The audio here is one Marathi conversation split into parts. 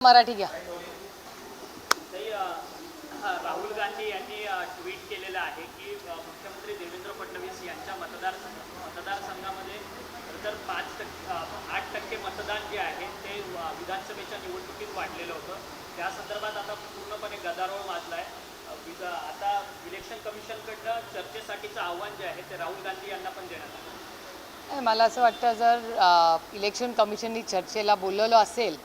मराठी घ्या. हा, राहुल गांधी यांनी ट्विट केलेलं आहे की मुख्यमंत्री देवेंद्र फडणवीस यांच्या मतदार मतदारसंघामध्ये तर पाच टक्के आठ टक्के मतदान जे आहे ते विधानसभेच्या निवडणुकीत वाढलेलं होतं. त्या संदर्भात आता पूर्णपणे गदारोळ माजला आहे आता इलेक्शन कमिशनकडनं चर्चेसाठीचं आव्हान जे आहे ते राहुल गांधी यांना पण देण्यात आलं. मला असं वाटतं जर इलेक्शन कमिशननी चर्चेला बोलवलं असेल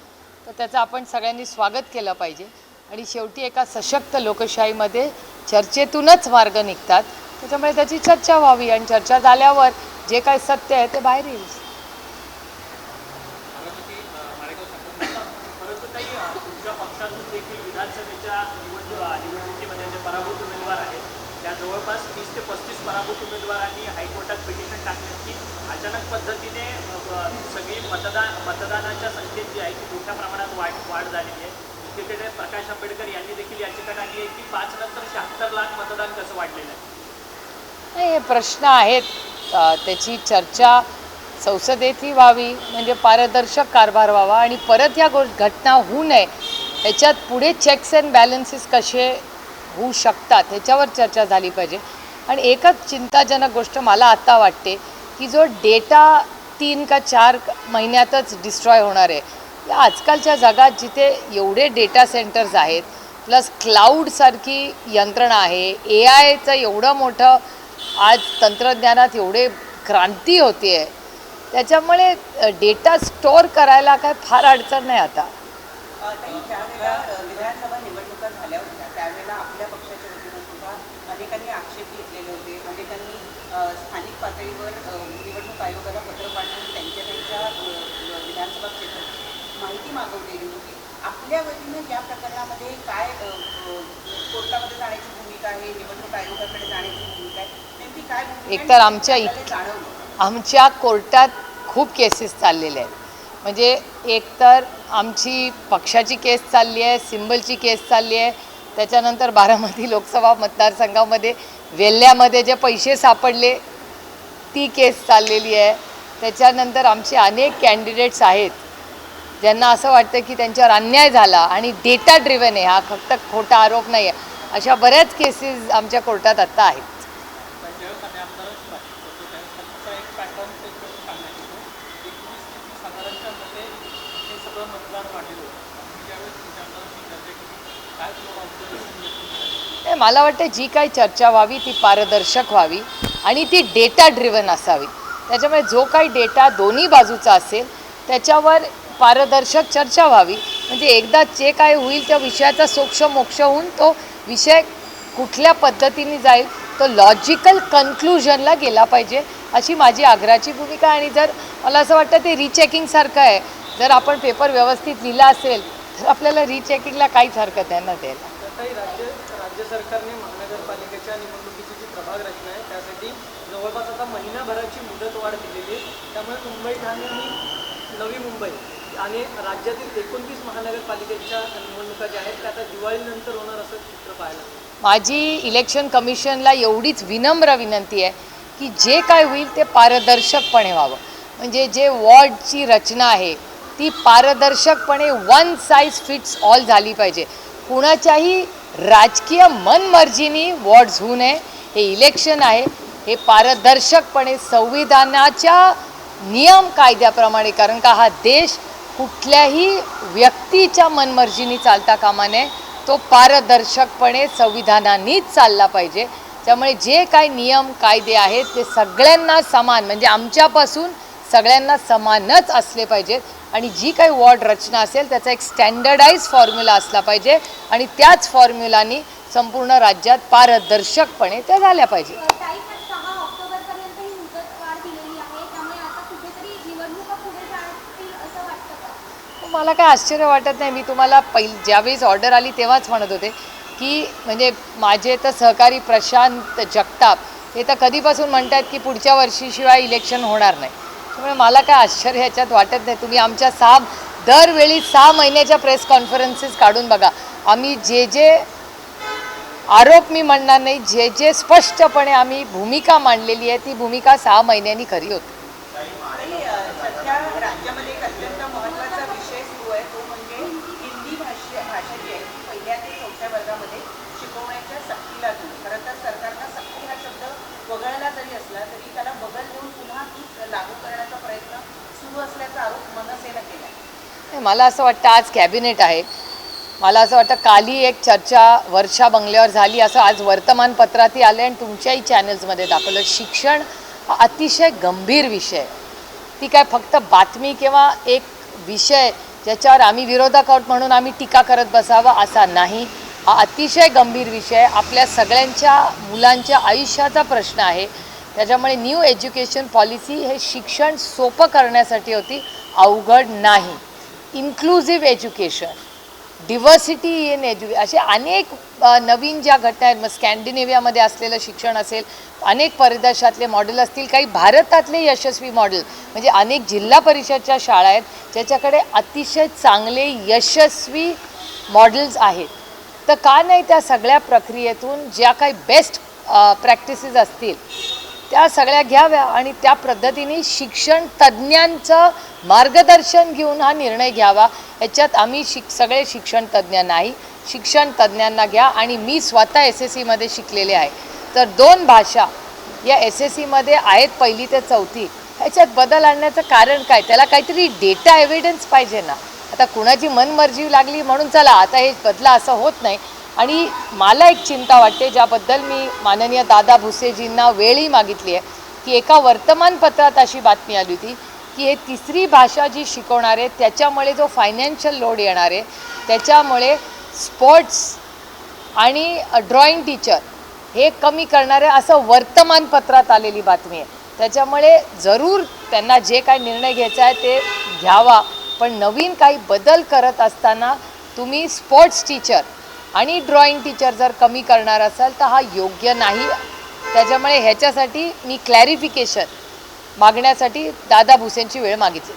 तर त्याचं आपण सगळ्यांनी स्वागत केलं पाहिजे. आणि शेवटी एका सशक्त लोकशाहीमध्ये चर्चेतूनच मार्ग निघतात. त्याच्यामुळे त्याची चर्चा व्हावी आणि चर्चा झाल्यावर जे काय सत्य आहे ते बाहेर येईल. जवळपास तीस ते पस्तीस पराभूत उमेदवारांनी हायकोर्टात पिटिशन टाकण्याची अचानक पद्धतीने सगळी मतदान मतदानाच्या संख्येत जी आहे ती मोठ्या प्रमाणात वाढ वाढ झालेली आहे. तिकडे प्रकाश आंबेडकर यांनी देखील याचिका टाकली आहे की पाच नंतर शहात्तर लाख मतदान कसं वाढलेलं आहे? नाही हे प्रश्न आहेत. त्याची चर्चा संसदेतही व्हावी म्हणजे पारदर्शक कारभार व्हावा आणि परत या गो घटना होऊ नये ह्याच्यात पुढे चेक्स अँड बॅलन्सेस कसे होऊ शकतात ह्याच्यावर चर्चा झाली पाहिजे. आणि एकच चिंताजनक गोष्ट मला आत्ता वाटते की जो डेटा तीन का चार महिन्यातच डिस्ट्रॉय होणार आहे. या आजकालच्या जगात जिथे एवढे डेटा सेंटर्स आहेत प्लस क्लाउडसारखी यंत्रणा आहे ए आयचं एवढं मोठं आज तंत्रज्ञानात एवढे क्रांती होती आहे त्याच्यामुळे डेटा स्टोअर करायला काय फार अडचण नाही आता. सुद्धा अनेकांनी आक्षेप घेतलेले होते. म्हणजे त्यांनी अ, स्थानिक पातळीवर निवडणूक आयोगाला पत्र पाठवून त्यांच्या त्यांच्या विधानसभा क्षेत्रात माहिती मागवलेली होती. आपल्या वतीनं या प्रकरणामध्ये काय कोर्टामध्ये जाण्याची भूमिका आहे निवडणूक आयोगाकडे जाण्याची भूमिका आहे नेमकी काय? एकतर आमच्या आमच्या कोर्टात खूप केसेस चाललेल्या आहेत. म्हणजे एकतर आमची पक्षाची केस चालली आहे सिंबलची केस चालली आहे त्याच्यानंतर बारामती लोकसभा मतदारसंघामध्ये वेल्ह्यामध्ये जे पैसे सापडले ती केस चाललेली आहे. त्याच्यानंतर आमचे अनेक कॅन्डिडेट्स आहेत ज्यांना असं वाटतं की त्यांच्यावर अन्याय झाला आणि डेटा ड्रिव्हन आहे हा फक्त खोटा आरोप नाही आहे अशा बऱ्याच केसेस आमच्या कोर्टात आत्ता आहेत. मध्ये हे सगळं मतदान वाढलेलं नाही, मला वाटतं जी काही चर्चा व्हावी ती पारदर्शक व्हावी आणि ती डेटा ड्रिव्हन असावी. त्याच्यामुळे जो काही डेटा दोन्ही बाजूचा असेल त्याच्यावर पारदर्शक चर्चा व्हावी. म्हणजे एकदा जे काय होईल त्या विषयाचा सोक्ष मोक्ष होऊन तो विषय कुठल्या पद्धतीने जाईल तो लॉजिकल कन्क्लुजनला गेला पाहिजे अशी माझी आग्रहाची भूमिका आणि जर मला असं वाटतं ते रिचेकिंगसारखं आहे जर आपण पेपर व्यवस्थित लिहिला असेल तर आपल्याला रिचेकिंगला काहीच हरकत आहे ना द्यायला तरी राज्य राज्य सरकारने महानगरपालिकेच्या निवडणुकीची जी प्रभाग रचना आहे त्यासाठी जवळपास आता महिनाभराची मुदतवाढ दिलेली आहे. त्यामुळे मुंबई ठाणे आणि नवी मुंबई आणि राज्यातील एकोणतीस महानगरपालिकेच्या निवडणुका ज्या आहेत त्या आता दिवाळीनंतर होणार असं चित्र पाहायला. माझी इलेक्शन कमिशनला एवढीच विनम्र विनंती आहे की जे काय होईल ते पारदर्शकपणे व्हावं. म्हणजे जे वॉर्डची रचना आहे ती पारदर्शकपणे वन साईज फिट्स ऑल झाली पाहिजे. कुणाच्याही राजकीय मनमर्जीनी वॉर्ड्स होऊ नये. हे इलेक्शन आहे. हे पारदर्शकपणे संविधानाच्या नियम कायद्याप्रमाणे कारण का हा देश कुठल्याही व्यक्तीच्या मनमर्जीनी चालता कामा नये. तो पारदर्शकपणे संविधानानेच चालला पाहिजे. त्यामुळे जे काही नियम कायदे आहेत ते सगळ्यांना समान म्हणजे आमच्यापासून सगळ्यांना समानच असले पाहिजेत. आणि जी काही वॉर्ड रचना असेल त्याचा एक स्टँडर्डाईज फॉर्म्युला असला पाहिजे. आणि त्याच फॉर्म्युलानी संपूर्ण राज्यात पारदर्शकपणे त्या झाल्या पाहिजे. मला काय आश्चर्य वाटत नाही. मी तुम्हाला पहिल ज्यावेळेस ऑर्डर आली तेव्हाच म्हणत होते की म्हणजे माझे तर सहकारी प्रशांत जगताप हे तर कधीपासून म्हणतात की पुढच्या वर्षीशिवाय इलेक्शन होणार नाही. त्यामुळे मला काय आश्चर्य ह्याच्यात वाटत नाही. तुम्ही आमच्या सहा दरवेळी सहा महिन्याच्या प्रेस कॉन्फरन्सेस काढून बघा. आम्ही जे जे आरोप मी म्हणणार नाही जे जे स्पष्टपणे आम्ही भूमिका मांडलेली आहे ती भूमिका सहा महिन्यांनी खरी होती. म्हणजे शिकवण्याच्या सक्तीला खरं तर सक्ती हा शब्द वगळला जरी असला तरी त्याला बगल देऊन पुन्हा ती लागू करण्याचा प्रयत्न सुरू असल्याचा आरोप मनसेनं केला मला असं वाटतं आज कॅबिनेट आहे. मला असं वाटतं काली एक चर्चा वर्षा बंगल्यावर झाली असं आज वर्तमानपत्रातही आलं आणि तुमच्याही चॅनल्समध्ये दाखवलं. शिक्षण हा अतिशय गंभीर विषय ती काय फक्त बातमी किंवा एक विषय ज्याच्यावर आम्ही विरोधक आहोत म्हणून आम्ही टीका करत बसावा असा नाही. हा अतिशय गंभीर विषय आपल्या सगळ्यांच्या मुलांच्या आयुष्याचा प्रश्न आहे. त्याच्यामुळे न्यू एज्युकेशन पॉलिसी हे शिक्षण सोपं करण्यासाठी होती अवघड नाही. इन्क्लुझिव्ह एज्युकेशन डिव्हर्सिटी इन एज्यु असे अनेक नवीन ज्या घटना आहेत मग स्कॅन्डिनेव्हियामध्ये असलेलं शिक्षण असेल अनेक परदेशातले मॉडेल असतील काही भारतातले यशस्वी मॉडेल म्हणजे अनेक जिल्हा परिषदच्या शाळा आहेत ज्याच्याकडे अतिशय चांगले यशस्वी मॉडेल्स आहेत. तर का नाही त्या सगळ्या प्रक्रियेतून ज्या काही बेस्ट प्रॅक्टिसेस असतील त्या सगळ्या घ्याव्या आणि त्या पद्धतीने शिक्षण तज्ज्ञांचं मार्गदर्शन घेऊन हा निर्णय घ्यावा. याच्यात आम्ही शिक सगळे शिक्षण तज्ज्ञ नाही. शिक्षण तज्ज्ञांना घ्या आणि मी स्वतः एस एस सीमध्ये शिकलेले आहे. तर दोन भाषा या एस एस सीमध्ये आहेत पहिली ते चौथी. ह्याच्यात बदल आणण्याचं कारण काय? त्याला काहीतरी डेटा एव्हिडन्स पाहिजे ना. आता कुणाची मनमर्जी लागली म्हणून चला आता हे बदला असं होत नाही. आणि मला एक चिंता वाटते ज्याबद्दल मी माननीय दादा भुसेजींना वेळही मागितली आहे की एका वर्तमानपत्रात अशी बातमी आली होती की हे तिसरी भाषा जी शिकवणार आहे त्याच्यामुळे जो फायनान्शियल लोड येणार आहे त्याच्यामुळे स्पोर्ट्स आणि ड्रॉइंग टीचर हे कमी करणारे असं वर्तमानपत्रात आलेली बातमी आहे. त्याच्यामुळे जरूर त्यांना जे काय निर्णय घ्यायचा आहे ते घ्यावा. पण नवीन काही बदल करत असताना तुम्ही स्पोर्ट्स टीचर आणि ड्रॉइंग टीचर जर कमी करणार असाल तर हा योग्य नाही. त्याच्यामुळे ह्याच्यासाठी मी क्लॅरिफिकेशन मागण्यासाठी दादा भुसेंची वेळ मागितली.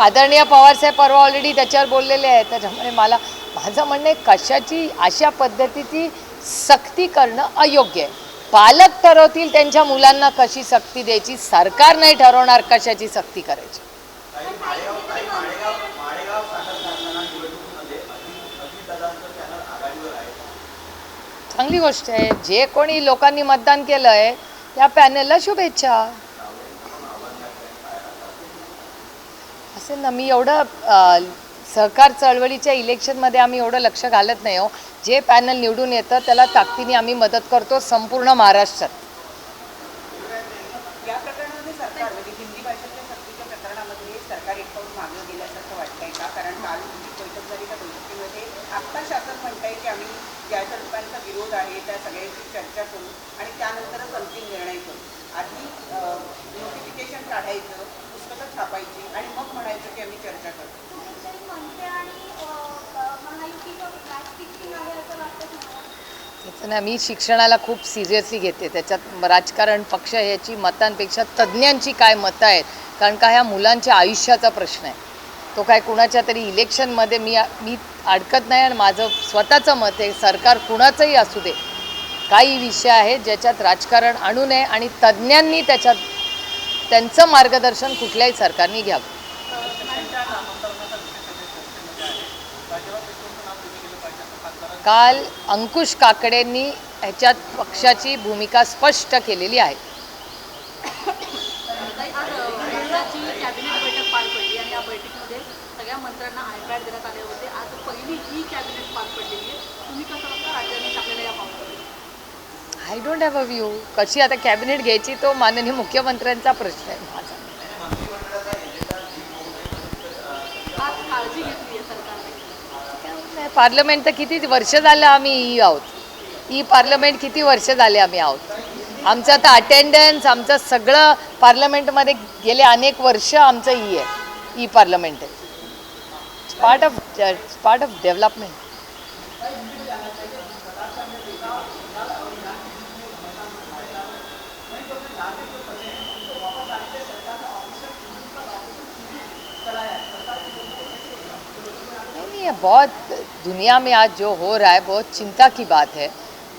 आदरणीय पवारसाहेब परवा ऑलरेडी त्याच्यावर बोललेले आहेत. त्याच्यामुळे मला माझं म्हणणं आहे कशाची अशा पद्धतीची सक्ती करणं अयोग्य आहे. पालक ठरवतील त्यांच्या मुलांना कशी सक्ती द्यायची? सरकार नाही ठरवणार कशाची सक्ती करायची. चांगली गोष्ट आहे. जे कोणी लोकांनी मतदान केलं आहे त्या पॅनलला शुभेच्छा. असेल ना मी एवढं सहकार चळवळीच्या इलेक्शनमध्ये आम्ही एवढं लक्ष घालत नाही हो. जे पॅनल निवडून येतं त्याला ताकदीने आम्ही मदत करतो संपूर्ण महाराष्ट्रात या प्रकरणामध्ये सरकार म्हणजे हिंदी भाषेच्या सक्तीच्या प्रकरणामध्ये सरकार एक पाऊल मागं गेल्यासारखं वाटतंय का कारण काल जी बैठक झाली त्या बैठकीमध्ये आत्ता शासन म्हणतंय की आम्ही ज्या ज्या लोकांचा विरोध आहे त्या सगळ्यांची चर्चा करू आणि त्यानंतरच अंतिम निर्णय करू आधी नोटिफिकेशन काढायचं पुस्तकं छापायची आणि मग म्हणायचं की आम्ही चर्चा करतो कुठेतरी मनसे आणि अ, अ, महायुतीचं मॅच फिक्सिंग आहे असं वाटतं तुम्हाला नाही मी शिक्षणाला खूप सिरियसली घेते. त्याच्यात राजकारण पक्ष ह्याची मतांपेक्षा तज्ज्ञांची काय मतं आहेत? कारण का ह्या मुलांच्या आयुष्याचा प्रश्न आहे. तो काय कुणाच्या तरी इलेक्शनमध्ये मी मी अडकत नाही आणि माझं स्वतःचं मत आहे सरकार कुणाचंही असू दे. काही विषय आहेत ज्याच्यात राजकारण आणू नये आणि तज्ज्ञांनी त्याच्यात त्यांचं मार्गदर्शन कुठल्याही सरकारने घ्यावं. काल अंकुश काकडेंनी ह्याच्यात पक्षाची भूमिका स्पष्ट केलेली आहे. I don't have a view कशी आता कॅबिनेट घ्यायची तो माननीय मुख्यमंत्र्यांचा प्रश्न आहे माझा आज काळजी घेतली आहे सरकारने नाही, पार्लमेंट तर किती वर्ष झालं आम्ही ई आहोत. ई पार्लमेंट किती वर्ष झाले आम्ही आहोत. आमचं आता अटेंडन्स आमचं सगळं पार्लमेंटमध्ये गेले अनेक वर्ष आमचं ई आहे. ई पार्लमेंट आहे. Part of part of development ये बहुत दुनिया में आज जो हो रहा है, बहुत चिंता की बात है।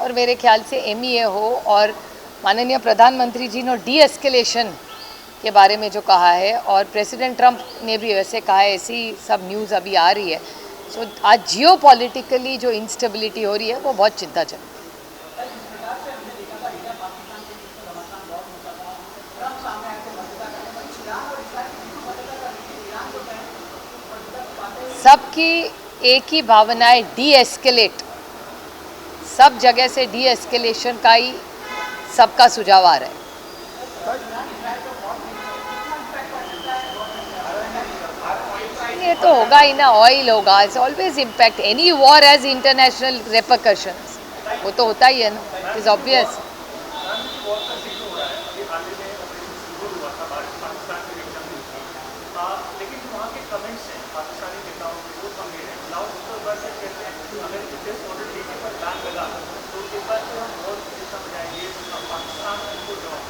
और मेरे ख्याल से एम हो और माननीय प्रधानमंत्री जी ने डी एस्केलेशन के बारे में जो कहा है और प्रेसिडेंट ट्रंप ने भी वैसे कहा है, ऐसी सब न्यूज़ अभी आ रही है। सो आज जियो जो इंस्टेबिलिटी हो रही है, वो बहुत चिंताजनक सबकी एक ही भावना है डी एस्केलेट सब जगह से डी एस्केलेशन का ही सबका सुझाव आ रहा है। ये तो होगा ही ना ऑयल होगा it's always impact any war has international repercussions वो तो होता ही है ना इज़ ऑब्वियस वहाँ के कमेंट्स हैं पाकिस्तानी नेताओं के वो हैं। उसको बार फिर कहते हैं अगर ऑर्डर लीजिए पर बैन लगा तो एक बार फिर हम दिशा में जाएँगे पाकिस्तान उनको जवाब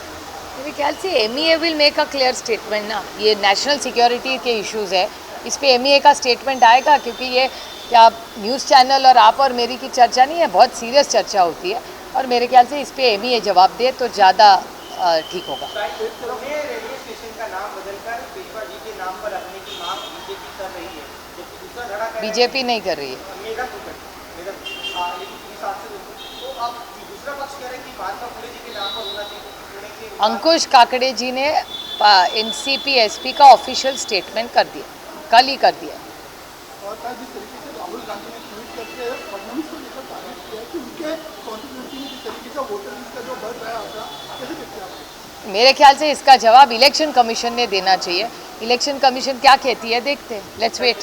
मेरे ख्याल से M will make a clear statement ना। ये नेशनल सिक्योरिटी के इश्यूज़ है। इस पे एम का स्टेटमेंट आएगा क्योंकि ये क्या न्यूज़ चैनल और आप और मेरी की चर्चा नहीं है बहुत सीरियस चर्चा होती है। और मेरे ख्याल से इस पर एम जवाब दे तो ज़्यादा ठीक होगा। होना चाहिए क्योंकि पुणे के अंकुश काकड़े जी ने N C P S P का ऑफिशियल स्टेटमेंट कर दिया कल ही कर दिया। और कल जिस तरीके से राहुल गांधी ने ट्वीट करके फडणवीस को लेकर तारीफ किया कि उनके कॉन्स्टिट्यूंसी में जिस तरीके का वोटर लिस्ट का जो बढ़ रहा था कैसे देखते हैं आप? मेरे ख्याल से इसका जवाब इलेक्शन कमीशन ने देना चाहिए। इलेक्शन कमीशन क्या कहती है देखते हैं। लेट्स वेट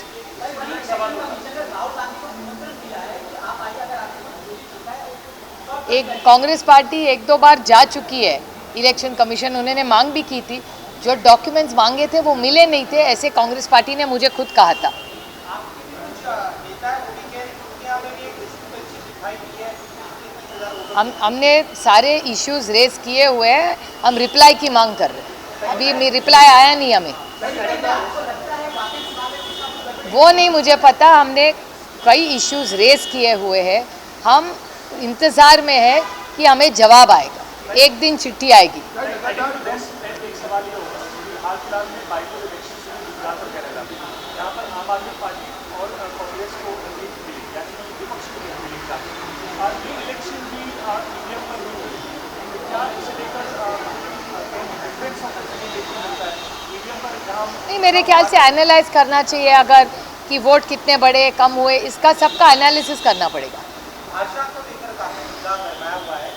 एक कांग्रेस पार्टी एक दो बार जा चुकी है। इलेक्शन कमीशन उन्होंने मांग भी की थी। जो डॉक्यूमेंट्स मांगे थे वो मिले नहीं थे ऐसे कांग्रेस पार्टी ने मुझे खुद कहा था। हम हमने सारे इश्यूज़ रेज किए हुए हैं। हम रिप्लाई की मांग कर रहे हैं। अभी रिप्लाई आया नहीं हमें। वो नहीं, मुझे पता, हमने कई इश्यूज़ रेज किए हुए हैं। हम इंतज़ार में है कि हमें जवाब आएगा। एक दिन चिट्ठी आएगी। नहीं मेरे ख्याल से एनालाइज करना चाहिए अगर कि वोट कितने बड़े कम हुए इसका सबका एनालिसिस करना पड़ेगा है है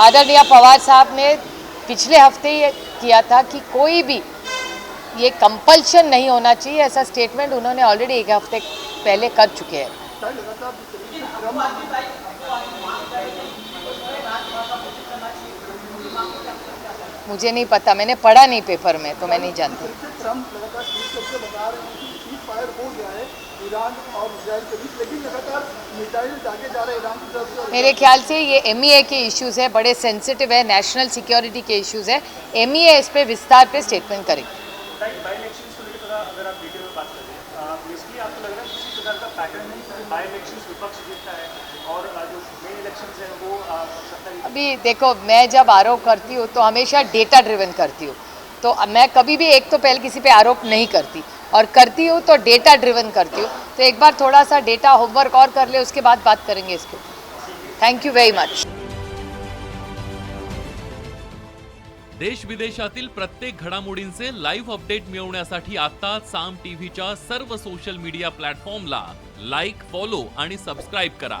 आदरणीय पवार साहब ने पिछले हफ़्ते ये किया था कि कोई भी ये कंपल्शन नहीं होना चाहिए ऐसा स्टेटमेंट उन्होंने ऑलरेडी एक हफ़्ते पहले कर चुके हैं मुझे नहीं पता मैंने पढ़ा नहीं पेपर में तो मैं नहीं जानती। मेरे ख्याल से ये एमईए के इश्यूज़ है बड़े सेंसिटिव है नेशनल सिक्योरिटी के इश्यूज़ है। एमईए इस पे विस्तार पे स्टेटमेंट करेगी और जो मेन इलेक्शन है वो अभी देखो मैं जब आरोप करती हूँ तो हमेशा डेटा ड्रिवन करती हूँ। तो मैं कभी भी एक तो पहले किसी पे आरोप नहीं करती। और करती हूँ तो डेटा ड्रिवन करती हूँ। तो एक बार थोड़ा सा डेटा होमवर्क और कर ले उसके बाद बात करेंगे इसके। थैंक यू वेरी मच देश विदेशातील प्रत्येक घडामोडींचे लाईव्ह अपडेट मिळवण्यासाठी आता साम टीव्हीच्या सर्व सोशल मीडिया प्लॅटफॉर्मला लाईक फॉलो आणि सबस्क्राईब करा.